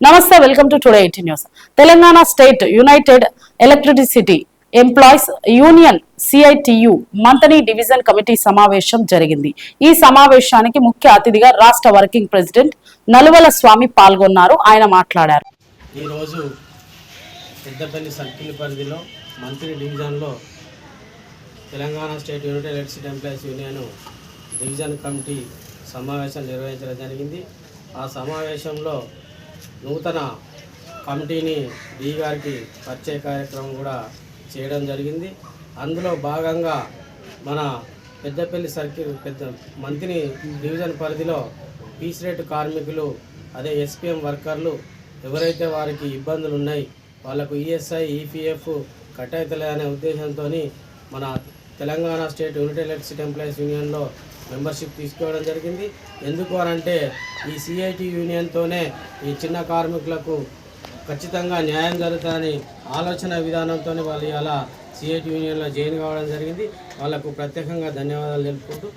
నమస్తే welcome to today eighty news. Telangana state united electricity employees union CITU Manthani division committee సమావేశం జరిగింది. ఈ సమావేశానికి ముఖ్య అతిథిగా రాష్ట్ర వర్కింగ్ ప్రెసిడెంట్ నలువల స్వామి పాల్గొన్నారు. ఆయన మాట్లాడారు. ఈరోజు పెద్దపల్లి సర్కిల్ పరిధిలో మంత్రి డివిజన్లో Telangana state united electricity employees union division committee సమావేశం నిర్వహించడం జరిగింది. ఆ సమావేశంలో నూతన కమిటీని డి గారికి పరిచయ కార్యక్రమం కూడా చేయడం జరిగింది. అందులో భాగంగా మన పెద్దపల్లి సర్కిల్ పెద్ద మంత్రి డివిజన్ పరిధిలో పీస్ రేటు కార్మికులు అదే ఎస్పీఎం వర్కర్లు ఎవరైతే వారికి ఇబ్బందులు ఉన్నాయి వాళ్ళకు ఈఎస్ఐ ఈపీఎఫ్ కట్టయితలే అనే ఉద్దేశంతో మన Telangana state united electricity employees యూనియన్లో మెంబర్షిప్ తీసుకోవడం జరిగింది. ఎందుకు అనంటే ఈ సిఐటి యూనియన్తోనే ఈ చిన్న కార్మికులకు ఖచ్చితంగా న్యాయం జరుగుతుందని ఆలోచన విధానంతోనే వాళ్ళు ఇలా సిఐటి యూనియన్లో జాయిన్ కావడం జరిగింది. వాళ్ళకు ప్రత్యేకంగా ధన్యవాదాలు తెలుపుకుంటూ